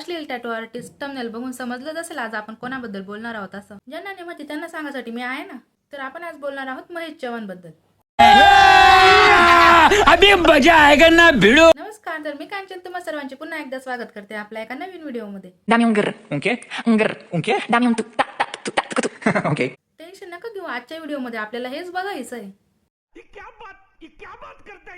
अश्लील tattoo artist टमनेल बघून समजलंच असेल आज आपण कोणाबद्दल बोलणार आहोत असं. ज्यांना नेमती त्यांना सांगासाठी मी आहे ना. तर आपण आज बोलणार आहोत महेश चव्हाणबद्दल. अभी मजा आएगा ना भिड़ो. नमस्कार तर मी कांचन तुम्हा सर्वांचे पुन्हा एकदा स्वागत करते आपल्या एका नवीन व्हिडिओमध्ये. टेन्शन नका घेऊ आजच्या व्हिडिओमध्ये आपल्याला हेच बघायचं आहे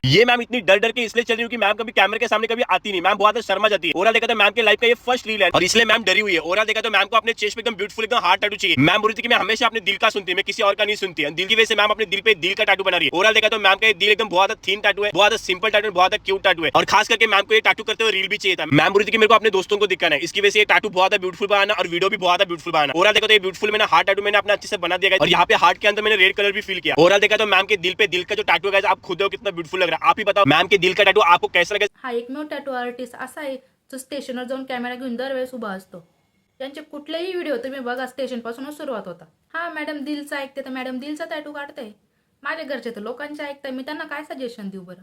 ये मैम इतनी डर डर के इसलिए चल रही हूँ कि मैम कभी कैमरे के सामने कभी आती नहीं। मैम बहुत शर्मा जाती है। ओवरऑल देखा तो मैम के लाइफ का ये फ़र्स्ट रील है और इसलिए मैम डरी हुई है। ओवरऑल देखा तो मैम को अपने चेस्ट पे एकदम ब्यूटीफुल एकदम हार्ट टैटू चाहिए। मैम बोल थी कि मैं हमेशा अपने दिल का सुनती हूँ, मैं किसी और का नहीं सुनती। दिल की वजह से मैम अपने दिल पे दिल का टैटू बना रही है। ओवरऑल देखा तो मैम का दिल एकदम बहुत थीन टाटू है, बहुत सिंपल टाटू है, बहुत क्यूट टैटू है। और खास करके मैम को ये टैटू करते हुए रील भी चाहिए था। मैम बोल थी कि मेरे को अपने दोस्तों को दिखाना है। इसकी वजह से टैटू बहुत ब्यूटीफुल बनाना और वीडियो भी बहुत ब्यूटीफुल बनाना। ओवरऑल देखा तो ये ब्यूटीफुल मैंने हार्ट टैटू मैंने अपना अच्छे से बना दिया और यहाँ पे हार्ट के अंदर मैंने रेड कलर भी फील किया। ओवरऑल देखा तो मैम के दिल पे दिल का जो टाटू है आप खुद हो कितना ब्यूटीफुल लग रहा है। आप ही बताओ मैम के दिल का टैटू आपको कैसा लगा? हा एकमेव टॅटू आर्टिस्ट असा आहे जो स्टेशनवर जाऊन कॅमेरा घेऊन दरवेळेस उभा असतो. त्यांचे कुठलेही व्हिडिओ तुम्ही बघा स्टेशनपासूनच सुरुवात होता. हा मॅडम दिलचा ऐकते तर मॅडम दिलचा टॅटू काढते माझ्या घरचे तर लोकांचे ऐकताय मी त्यांना काय सजेशन देऊ बरं?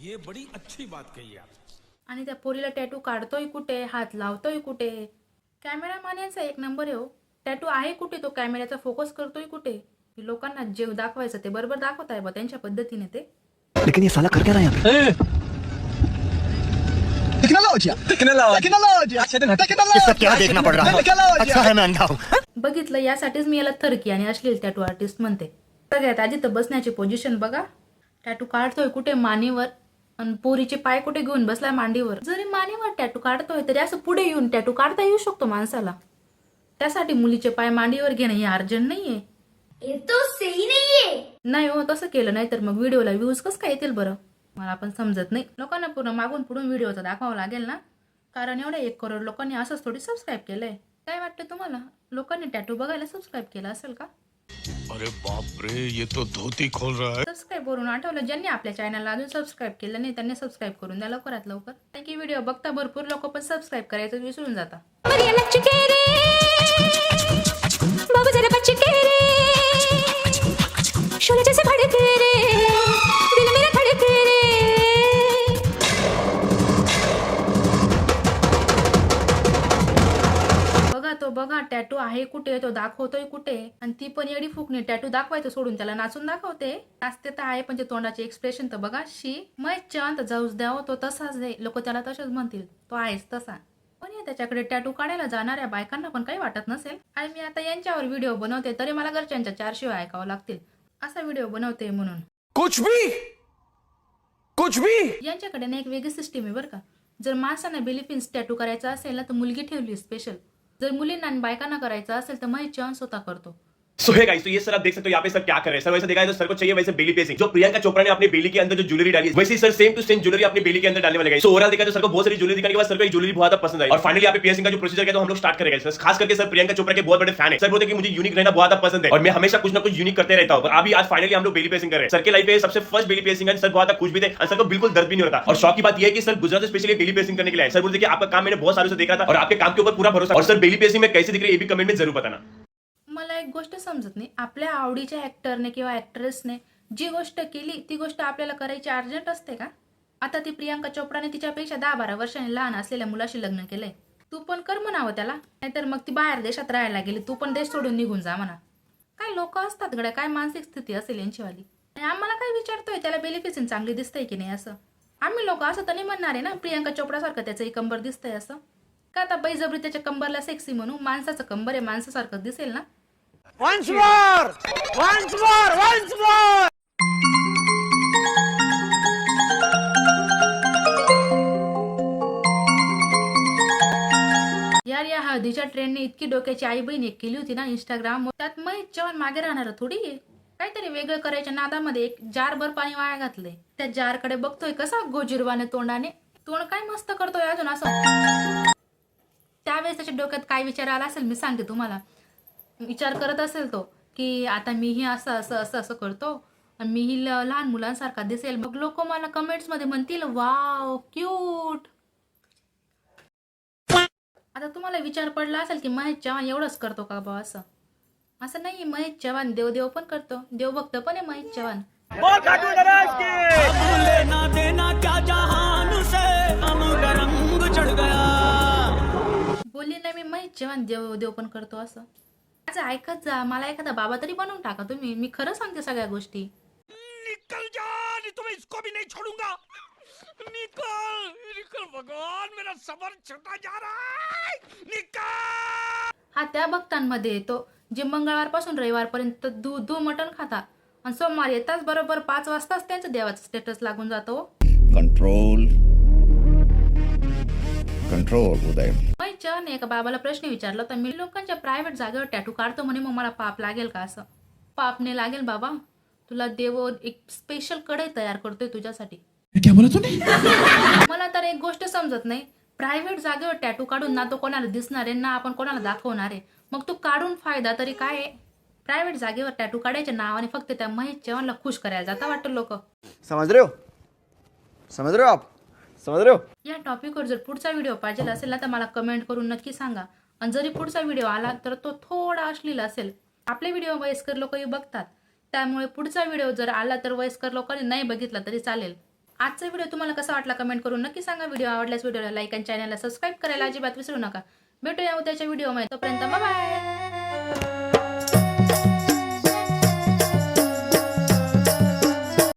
ये बड़ी अच्छी बात कही आप। आणि त्या पोरीला टॅटू काढतोय कुठे हात लावतोय कुठे? कॅमेरामॅन यांचा एक नंबर आहे हो. टॅटू आहे कुठे तो कॅमेऱ्याचा फोकस करतोय कुठे? की लोकांना जे दाखवायचं ते बरोबर दाखवत आहे बा त्यांच्या पद्धतीने ते. लेकिन ये साला कर क्या रहा है यहाँ पे टेक्नोलॉजी टेक्नोलॉजी इसका क्या देखना पड़ रहा है अच्छा है मैं अंधा हूँ बघितलं यासाठीच मी याला थरकी आणि अश्लील टॅटू आर्टिस्ट म्हणते. सगळ्यात आधी तर बसण्याची पोझिशन बघा. टॅटू काढतोय कुठे? मानेवर. आणि पोरीचे पाय कुठे घेऊन बसलाय मांडीवर? जरी मानेवर टॅटू काढतोय तरी असं पुढे येऊन टॅटू काढता येऊ शकतो माणसाला. त्यासाठी मुलीचे पाय मांडीवर घेणं हे अर्जंट नाहीये. ये तो सही नहीं है नाही हो तसं केलं नाही तर मग व्हिडिओला व्ह्यूज कसं काय येतील बरं? मला पण समजत नाही. लोकांना पूर्ण मागून पुढून व्हिडिओ तर दाखवावं लागेल ना? कारण एवढ्या एक करोड लोकांनी असंच थोडी सबस्क्राईब केलंय. काय वाटतं तुम्हाला? लोकांनी टॅटू बघायला सबस्क्राईब केलं असेल का? अरे बाप रे ये तो धोती खोल रहा है. सबस्क्राईब वरून आठवलं ज्यांनी आपल्या चॅनलला अजून सबस्क्राईब केलं नाही त्यांनी सबस्क्राईब करून द्या लवकरात लवकर. कारण की व्हिडिओ बघता भरपूर लोक पण सबस्क्राईब करायचं विसरून जाता शोले जैसे भड़के रे. दिल मेरा धड़के रे. बघा तो बघा टॅटू आहे कुठे तो दाखवतोय कुठे? आणि ती पण एडी फुकणे टॅटू दाखवायचं सोडून त्याला नाचून दाखवते. नाचते तर आहे पण ते तोंडाचे एक्सप्रेशन तर बघा शी मै चंत जाऊस द्यावं तो तसाच आहे. लोक त्याला तसंच म्हणतील तो आहेच तसा. पण या त्याच्याकडे टॅटू काढायला जाणाऱ्या बायकांना पण काही वाटत नसेल. आणि मी आता यांच्यावर व्हिडिओ बनवते तरी मला घरच्यांच्या चारशिवाय ऐकावं लागतील. असा व्हिडिओ बनवते म्हणून. कुछ भी! कुछ भी! यांच्याकडे ना एक वेगळी सिस्टीम आहे बरं का. जर माणसांना बेलिफिन्स टॅटू करायचा असेल ना तर मुलगी ठेवली स्पेशल जर मुलींना आणि बायकांना करायचं असेल तर महेश चव्हाण स्वतः करतो. सो है गाइस तो ये सर आप देख सकते हो, यहाँ पे सर क्या कर रहे हैं? सर वैसे देखा है तो सर को चाहिए वैसे बेली पेसिंग जो प्रियंका चोपड़ा ने अपनी बेली के अंदर जो ज्वेलरी डाली वैसे sir same to same jewellery अपनी बेली के अंदर डालने वाले सो ओवरऑल देखा तो सर को बहुत सारी ज्वेलरी दिखाने के बाद सर को एक ज्वेलरी बहुत पसंद आई। और फाइनली यहाँ पे पियर्सिंग का जो प्रोसीजर है तो हम लोग स्टार्ट करेंगे सर खास करके सर प्रियंका चोपड़ा के बहुत बड़े फ़ैन है। सर बोलते कि मुझे यूनिक रहना बहुत पसंद है। और मैं हमेशा कुछ ना कुछ यूनिक करते रहता हूँ। अभी आज फाइनली हम लोग बेली पेसिंग कर रहे हैं। सर के लाइफ में सबसे फ़र्स्ट बेली पेसिंग है। सर बहुत खुश भी थे। सर को बिल्कुल दर्द भी नहीं होता और शौक की बात यह है कि sir Gujarat specially belly piercing करने के लिए सर बोलते कि आपका काम मैंने बहुत सालों से देखा था। और आपके काम के ऊपर पूरा भरोसा। और सर बेली पेसिंग में कैसे दिख रही है, ये भी कमेंट में ज़रूर बताना। मला एक गोष्ट समजत नाही. आपल्या आवडीच्या ॲक्टरने किंवा ॲक्ट्रेसने जी गोष्ट केली ती गोष्ट आपल्याला करायची अर्जंट असते का? आता ती प्रियांका चोपडाने तिच्यापेक्षा दहा बारा वर्षांनी लहान असलेल्या मुलाशी लग्न केलंय. तू पण कर म्हणावं त्याला. नाहीतर मग ती बाहेर देशात राहायला गेली तू पण देश सोडून निघून जा म्हणा. काय लोक असतात गड्या काय मानसिक स्थिती असेल यांचीवाली. आणि आम्हाला काय विचारतोय त्याला बेनिफिसिन चांगली दिसतंय की नाही असं? आम्ही लोक असं तर नाही म्हणणार आहे ना प्रियांका चोपडासारखं त्याचं कंबर दिसतंय असं? का आता बैजबरी त्याच्या कंबरला सेक्सी म्हणू? माणसाचं कंबर आहे माणसासारखं दिसेल ना? Once more once more once more यार या हळदीच्या ट्रेनने इतकी डोक्याची आई बहीण एक केली होती ना इंस्टाग्राम त्यात मग जेवण मागे राहणार थोडी. काहीतरी वेगळं करायच्या नादामध्ये एक जारभर पाणी वाया घातलंय. त्या जारकडे बघतोय कसा गोजिरवाने तोंडाने. तोंड काय मस्त करतोय अजून असं. त्यावेळेस त्याच्या डोक्यात काय विचार आला असेल मी सांगते तुम्हाला. विचार करत असेल तो की आता मीही असं असं असं असं करतो. आणि मीही लहान मुलांसारखा दिसेल. मग लोक मला कमेंट्समध्ये म्हणतील वाव क्यूट आता तुम्हाला विचार पडला असेल की महेश चव्हाण एवढंच करतो का बा असं? असं नाही महेश चव्हाण देवदेव पण करतो. देवभक्त पण आहे महेश चव्हाण. चढ़ गया। मी महेश जेवण देव देव पण करतो असं. ऐकत जा मला एखादा बाबा तरी बनवून टाका तुम्ही. मी खरं सांगते सगळ्या गोष्टी. निकल जा नहीं तो मैं इसको भी नहीं छोड़ूंगा. निकल निकल भगवान मेरा सबर छटा जा रहा है. निकल! हा त्या भक्तांमध्ये येतो जे मंगळवारपासून रविवारपर्यंत दू दू मटण खाता. आणि सोमवार येताच बरोबर पाच वाजताच त्यांचं देवाचं स्टेटस लागून जातो. कंट्रोल कंट्रोल उदय चहने एका बाबाला प्रश्न विचारला तर मी लोकांच्या प्रायव्हेट जागेवर टॅटू काढतो म्हणे मग मला पाप लागेल का असं? पाप नाही लागेल बाबा. तुला देव एक स्पेशल कढई तयार करतोय तुझ्यासाठी. क्या बोला तूने? मला तर एक गोष्ट समजत नाही. प्रायव्हेट जागेवर टॅटू काढून ना तो कोणाला दिसणार आहे ना आपण कोणाला दाखवणार आहे. मग तू काढून फायदा तरी काय आहे? प्रायव्हेट जागेवर टॅटू काढायच्या नावाने फक्त त्या महेश चव्हाणला खुश करायला जाता वाटतं लोक. समझ रहे हो? समझ रहे हो आप? समझ हो? या टॉपिकवर जर पुढचा व्हिडिओ पाहिजे असेल ना तर मला कमेंट करून नक्की सांगा. आणि जरी पुढचा व्हिडिओ आला तर तो थोडा अश्लील असेल. आपले व्हिडिओ वयस्कर लोकही बघतात. त्यामुळे पुढचा व्हिडिओ जर आला तर वयस्कर लोकांनी नाही बघितला तरी चालेल. आजचा व्हिडिओ तुम्हाला कसा वाटला कमेंट करून नक्की सांगा. व्हिडिओ आवडल्यास व्हिडिओला लाईक आणि चॅनलला सबस्क्राईब करायला अजिबात विसरू नका. भेटूया उद्याच्या व्हिडिओमध्ये तोपर्यंत बाय